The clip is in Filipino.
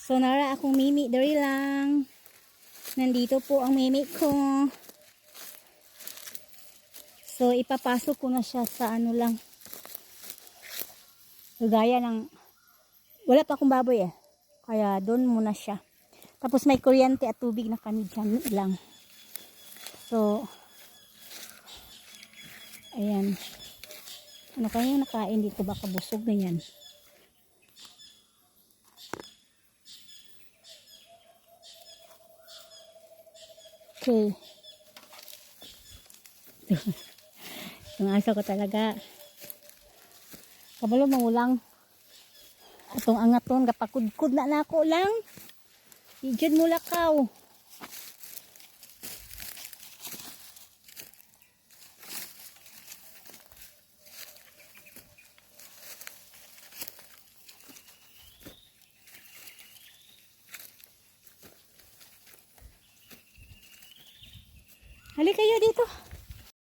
So, nara akong mimi dari lang. Nandito po ang mimi ko. So, ipapasok ko na siya sa ano lang. Gaya ng, wala pa akong baboy eh. Kaya doon muna siya. Tapos may kuryente at tubig na kami dyan lang. So, ayan. Ano kaya nakain dito? Baka busog na yan. Okay. Yung aso ko talaga. Kabalo mangulang. Atong angaton kapakudkud na nako lang. Ijud mo lakaw. Hali kayo dito.